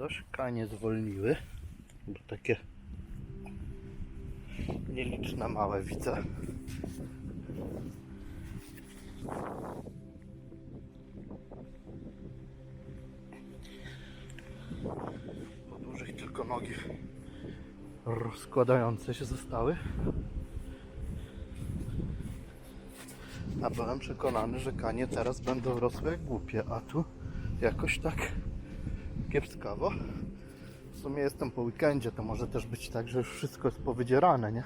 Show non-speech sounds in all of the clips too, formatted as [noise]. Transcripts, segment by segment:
coś kanie zwolniły, bo takie nieliczne małe widzę. Po dużych tylko nogi rozkładające się zostały. A byłem przekonany, że kanie teraz będą rosły jak głupie, a tu jakoś tak kiepskawo. W sumie jestem po weekendzie, to może też być tak, że już wszystko jest powydzierane, nie?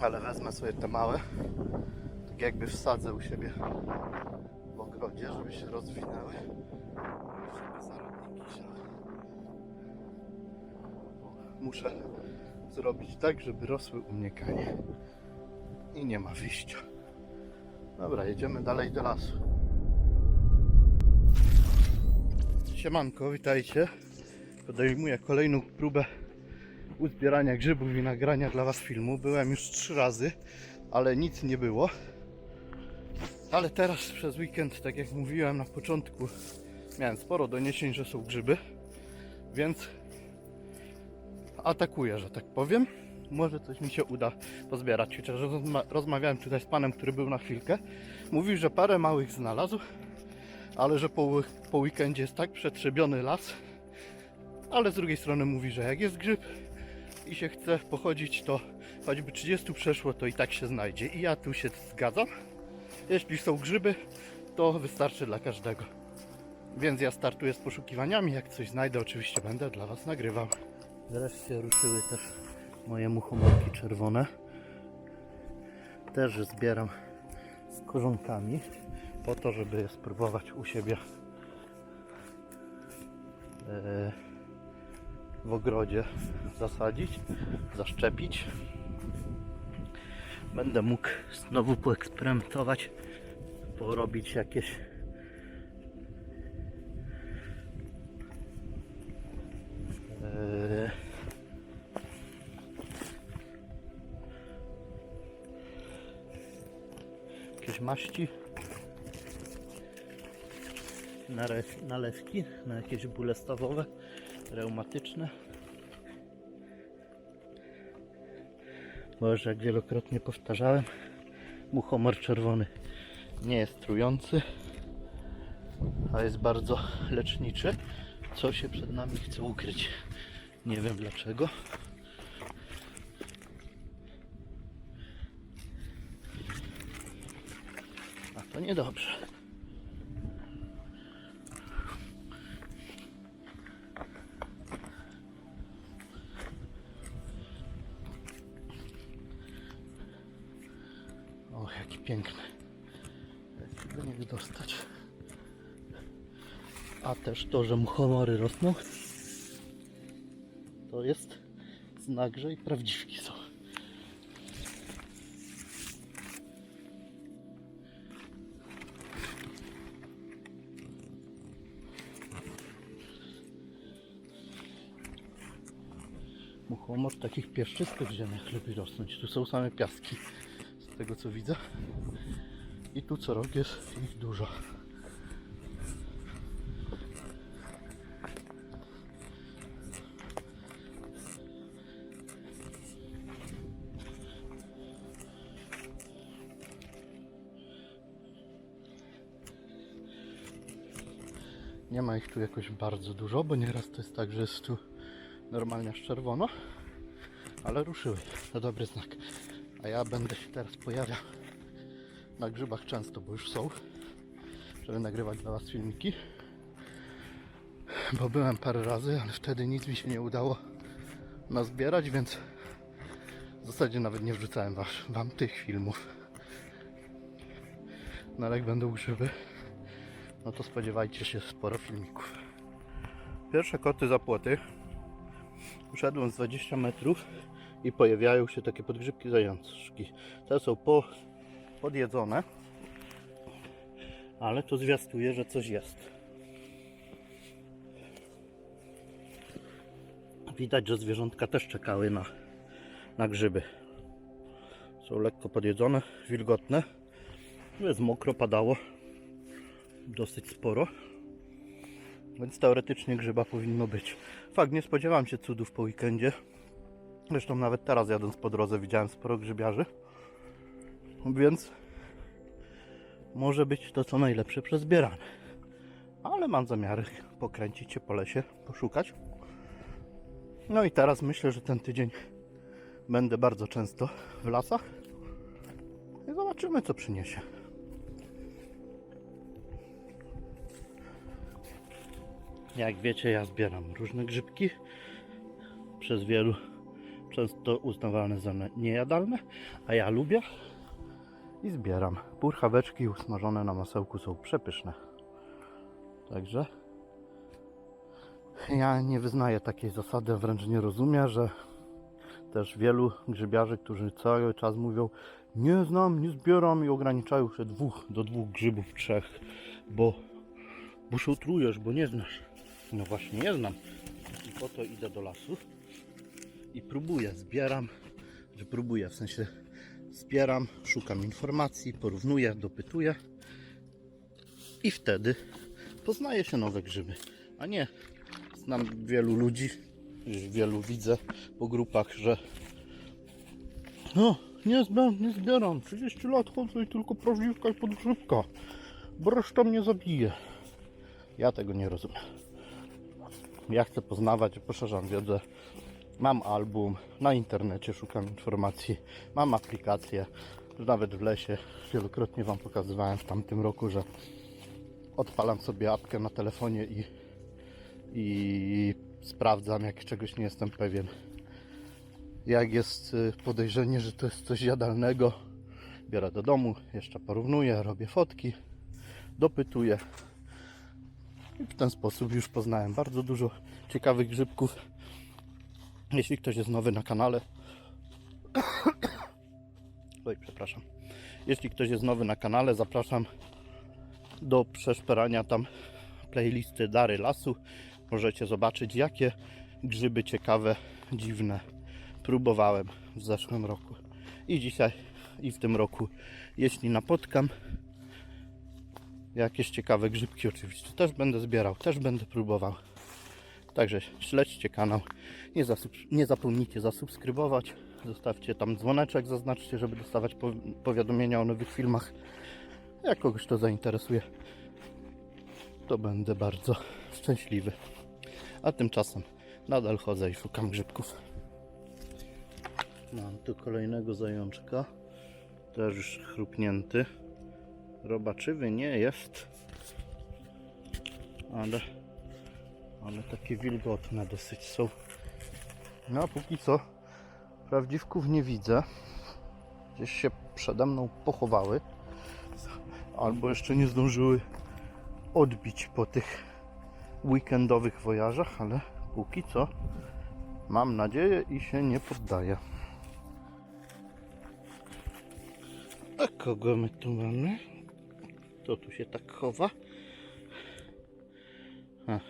Ale wezmę sobie te małe, tak jakby wsadzę u siebie w ogrodzie, żeby się rozwinęły. Się muszę zrobić tak, żeby rosły u mnie kanie. I nie ma wyjścia. Dobra, jedziemy dalej do lasu. Siemanko, witajcie. Podejmuję kolejną próbę uzbierania grzybów i nagrania dla Was filmu. Byłem już trzy razy, ale nic nie było. Ale teraz przez weekend, tak jak mówiłem na początku, miałem sporo doniesień, że są grzyby, więc atakuję, że tak powiem. Może coś mi się uda pozbierać. Chociaż rozma- rozmawiałem tutaj z panem, który był na chwilkę. Mówił, że parę małych znalazł, ale że po, po weekendzie jest tak przetrzebiony las. Ale z drugiej strony mówi, że jak jest grzyb i się chce pochodzić, to choćby 30 przeszło, to i tak się znajdzie. I ja tu się zgadzam. Jeśli są grzyby, to wystarczy dla każdego. Więc ja startuję z poszukiwaniami. Jak coś znajdę, oczywiście będę dla Was nagrywał. Wreszcie ruszyły też moje muchomorki czerwone. Też zbieram z korzonkami po to, żeby je spróbować u siebie e, w ogrodzie zasadzić, zaszczepić. Będę mógł znowu poeksperymentować, porobić jakieś maści nalew, nalewki na jakieś bóle stawowe, reumatyczne. Bo już jak wielokrotnie powtarzałem, muchomor czerwony nie jest trujący, a jest bardzo leczniczy. Co się przed nami chce ukryć? Nie wiem dlaczego. To niedobrze. O, jaki piękny. Do niego dostać. A też to, że muchomory rosną, to jest znak, że i prawdziwki są. W takich piaszczystych ziemiach lubi rosnąć. Tu są same piaski, z tego co widzę. I tu co rok jest ich dużo. Nie ma ich tu jakoś bardzo dużo, bo nieraz to jest tak, że jest tu normalnie aż czerwono, ale ruszyły. To dobry znak. A ja będę się teraz pojawiał na grzybach często, bo już są, żeby nagrywać dla Was filmiki. Bo byłem parę razy, ale wtedy nic mi się nie udało nazbierać, więc w zasadzie nawet nie wrzucałem was, Wam tych filmów. No ale jak będą grzyby, no to spodziewajcie się sporo filmików. Pierwsze koty za płoty. Uszedłem z 20 metrów i pojawiają się takie podgrzybki zajączki. Te są po, podjedzone, ale to zwiastuje, że coś jest. Widać, że zwierzątka też czekały na, na grzyby. Są lekko podjedzone, wilgotne. Jest mokro, padało. Dosyć sporo. Więc teoretycznie grzyba powinno być. Fakt, nie spodziewałem się cudów po weekendzie. Zresztą nawet teraz jadąc po drodze widziałem sporo grzybiarzy. Więc może być to co najlepsze przezbierane. Ale mam zamiar pokręcić się po lesie, poszukać. No i teraz myślę, że ten tydzień będę bardzo często w lasach. I zobaczymy co przyniesie. Jak wiecie, ja zbieram różne grzybki. Przez wielu często uznawane za ne- niejadalne, a ja lubię i zbieram. Purchaweczki usmażone na masełku są przepyszne. Także ja nie wyznaję takiej zasady, wręcz nie rozumiem, że też wielu grzybiarzy, którzy cały czas mówią nie znam, nie zbieram i ograniczają się dwóch, do dwóch grzybów, trzech, bo, bo się utrujesz, bo nie znasz. No właśnie nie znam. I po to idę do lasu i próbuję, zbieram, że próbuję, w sensie zbieram, szukam informacji, porównuję, dopytuję i wtedy poznaje się nowe grzyby, a nie znam wielu ludzi, wielu widzę po grupach, że no, nie zbieram, nie zbieram, 30 lat chodzę i tylko prawdziwka i podgrzybka, bo reszta mnie zabije. Ja tego nie rozumiem. Ja chcę poznawać, poszerzam wiedzę. Mam album, na internecie szukam informacji, mam aplikację, nawet w lesie. Wielokrotnie Wam pokazywałem w tamtym roku, że odpalam sobie apkę na telefonie i, i sprawdzam, jak czegoś nie jestem pewien. Jak jest y, podejrzenie, że to jest coś jadalnego, biorę do domu, jeszcze porównuję, robię fotki, dopytuję. I w ten sposób już poznałem bardzo dużo ciekawych grzybków. Jeśli ktoś jest nowy na kanale, [coughs] oj, przepraszam. Jeśli ktoś jest nowy na kanale, zapraszam do przeszperania tam playlisty Dary Lasu. Możecie zobaczyć, jakie grzyby ciekawe, dziwne próbowałem w zeszłym roku. I dzisiaj, i w tym roku, jeśli napotkam jakieś ciekawe grzybki, oczywiście też będę zbierał, też będę próbował. Także śledźcie kanał. Nie, nie zapomnijcie zasubskrybować. Zostawcie tam dzwoneczek, zaznaczcie, żeby dostawać po- powiadomienia o nowych filmach. Jak kogoś to zainteresuje, to będę bardzo szczęśliwy. A tymczasem nadal chodzę i szukam grzybków. Mam tu kolejnego zajączka. Też już chrupnięty. Robaczywy nie jest. Ale, ale takie wilgotne dosyć są. No a póki co prawdziwków nie widzę. Gdzieś się przede mną pochowały. Albo jeszcze nie zdążyły odbić po tych weekendowych wojażach, ale póki co mam nadzieję i się nie poddaję. A kogo my tu mamy? Kto tu się tak chowa? A,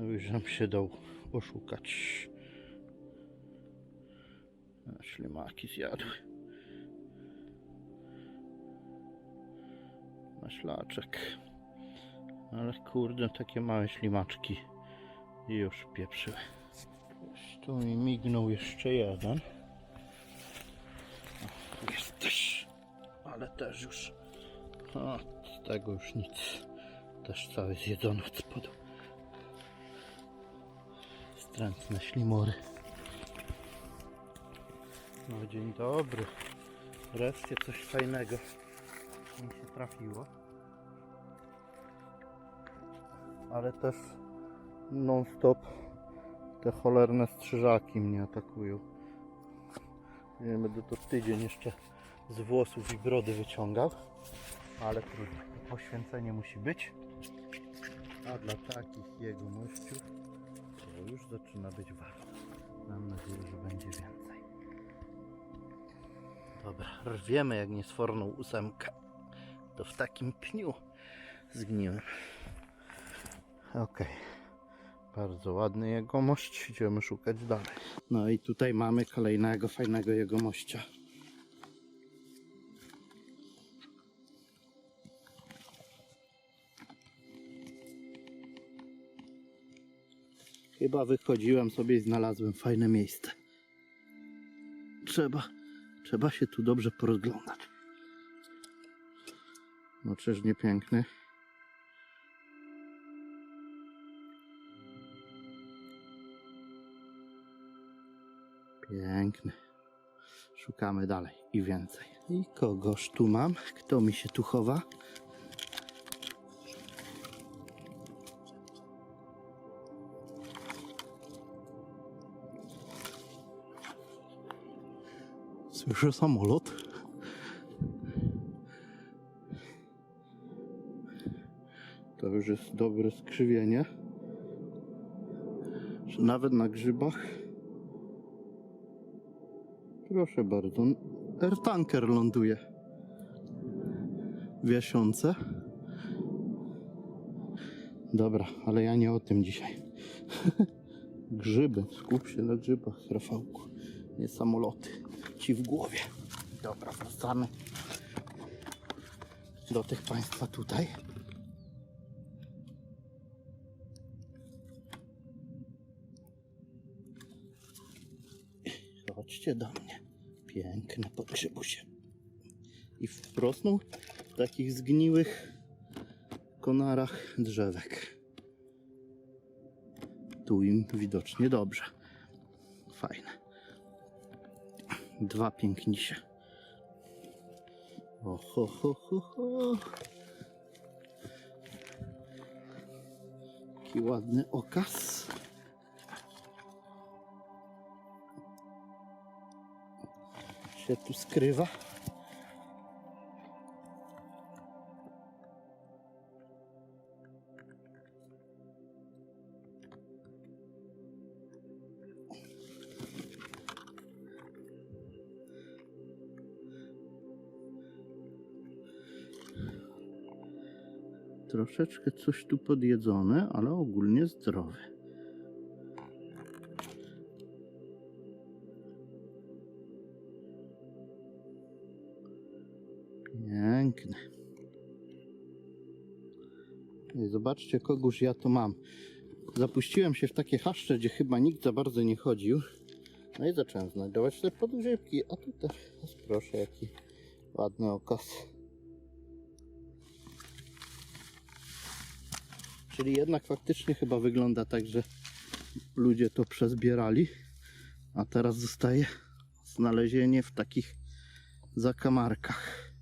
no już nam się dał oszukać. A, ślimaki zjadły. Maślaczek. Ale kurde, takie małe ślimaczki i już pieprzyły. Tu mi mignął jeszcze jeden. O, Jesteś. Ale też już. O, z tego już nic. Też cały zjedzony od spodu. Strętne ślimory. No dzień dobry. Wreszcie coś fajnego mi się trafiło. Ale też non stop te cholerne strzyżaki mnie atakują. Nie będę to tydzień jeszcze z włosów i brody wyciągał. Ale trudno. Poświęcenie musi być. A dla takich jegomościów to już zaczyna być warto. Mam nadzieję, że będzie więcej. Dobra, rwiemy jak niesforną ósemkę. To w takim pniu zgniłem. Okej. Bardzo ładny jegomość. Idziemy szukać dalej. No i tutaj mamy kolejnego fajnego jegomościa. Chyba wychodziłem sobie i znalazłem fajne miejsce. Trzeba, trzeba się tu dobrze porozglądać. No czyż nie piękny? Piękny. Szukamy dalej i więcej. I kogoż tu mam? Kto mi się tu chowa? Słyszę samolot. To już jest dobre skrzywienie. Że nawet na grzybach. Proszę bardzo. Airtanker ląduje. W. Dobra, ale ja nie o tym dzisiaj. [laughs] Grzyby. Skup się na grzybach, Rafałku. Nie samoloty. Ci w głowie. Dobra, wracamy do tych państwa tutaj. Chodźcie do mnie. Piękne podgrzebusie. I wrosną w takich zgniłych konarach drzewek. Tu im widocznie dobrze. Fajne. Dwa pięknisie. O, ho, ho, ho, ho. Taki ładny okaz. Się tu skrywa. Troszeczkę coś tu podjedzone, ale ogólnie zdrowy. Piękny. I zobaczcie, kogóż ja tu mam. Zapuściłem się w takie haszcze, gdzie chyba nikt za bardzo nie chodził. No i zacząłem znajdować te podgrzewki. A tutaj, proszę, jaki ładny okaz. Czyli jednak faktycznie chyba wygląda tak, że ludzie to przezbierali, a teraz zostaje znalezienie w takich zakamarkach.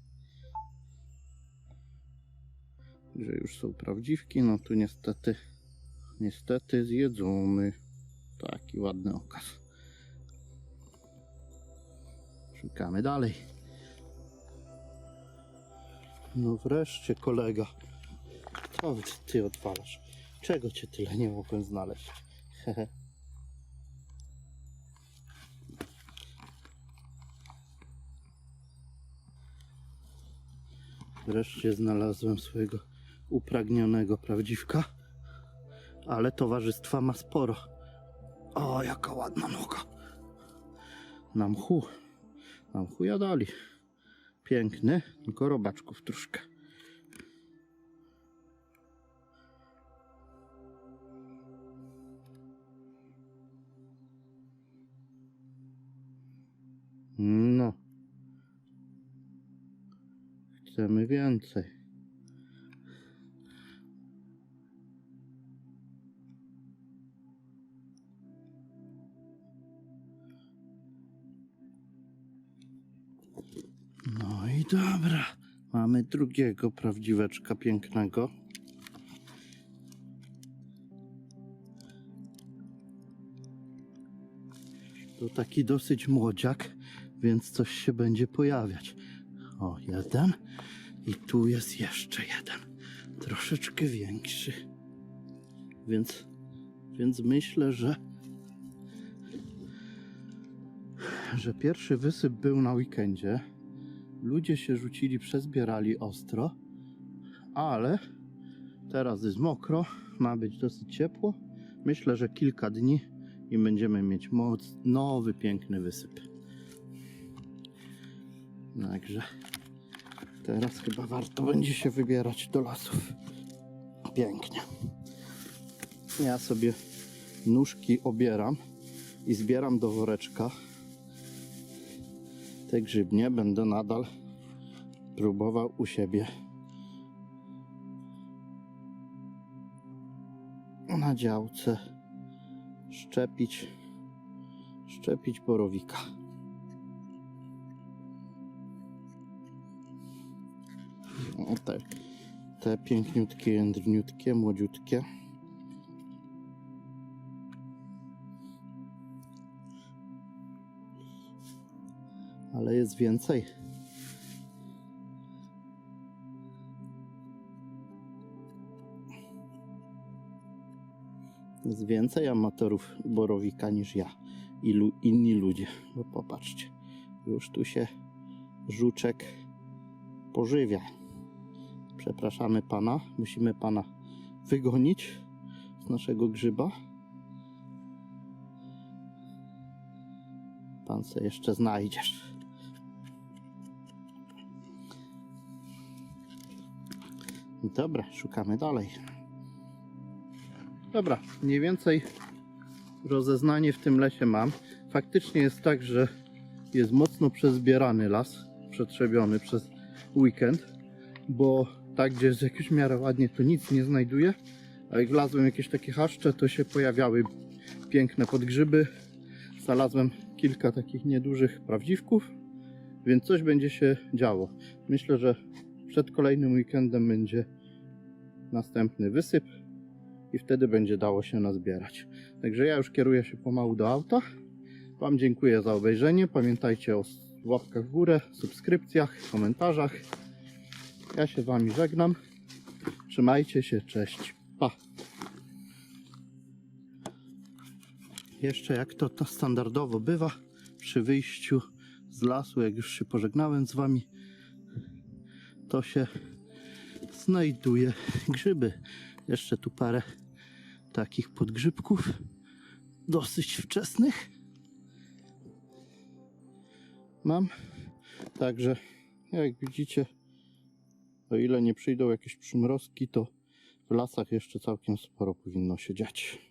Że już są prawdziwki, no tu niestety, niestety zjedzony. Taki ładny okaz. Szukamy dalej. No wreszcie kolega. Co ty odwalasz? Czego cię tyle nie mogłem znaleźć? [laughs] Wreszcie znalazłem swojego upragnionego prawdziwka, ale towarzystwa ma sporo. O, jaka ładna noga. Na mchu. Na mchu jadali. Piękny, tylko robaczków troszkę. Chcemy więcej. No i dobra. Mamy drugiego prawdziweczka pięknego. To taki dosyć młodziak, więc coś się będzie pojawiać. O, jeden. I tu jest jeszcze jeden. Troszeczkę większy. Więc, więc myślę, że że pierwszy wysyp był na weekendzie. Ludzie się rzucili, przezbierali ostro, ale teraz jest mokro, ma być dosyć ciepło. Myślę, że kilka dni i będziemy mieć moc, nowy, piękny wysyp. Także teraz chyba warto będzie się wybierać do lasów. Pięknie. Ja sobie nóżki obieram i zbieram do woreczka te grzybnie. Będę nadal próbował u siebie na działce szczepić szczepić borowika. Te, te piękniutkie, jędrniutkie, młodziutkie. Ale jest więcej. Jest więcej amatorów borowika niż ja i lu- inni ludzie. Bo popatrzcie, już tu się żuczek pożywia. Przepraszamy pana, musimy pana wygonić z naszego grzyba. Pan se jeszcze znajdziesz. Dobra, szukamy dalej. Dobra, mniej więcej rozeznanie w tym lesie mam. Faktycznie jest tak, że jest mocno przezbierany las, przetrzebiony przez weekend, bo tak, gdzie jest jakieś w miarę ładnie, to nic nie znajduję, a jak wlazłem jakieś takie haszcze, to się pojawiały piękne podgrzyby. Znalazłem kilka takich niedużych prawdziwków, więc coś będzie się działo. Myślę, że przed kolejnym weekendem będzie następny wysyp i wtedy będzie dało się nazbierać. Także ja już kieruję się pomału do auta. Wam dziękuję za obejrzenie. Pamiętajcie o łapkach w górę, subskrypcjach, komentarzach. Ja się z Wami żegnam. Trzymajcie się, cześć. Pa. Jeszcze jak to, to standardowo bywa przy wyjściu z lasu, jak już się pożegnałem z Wami, to się znajduje grzyby. Jeszcze tu parę takich podgrzybków, dosyć wczesnych. Mam. Także, jak widzicie, o ile nie przyjdą jakieś przymrozki, to w lasach jeszcze całkiem sporo powinno się dziać.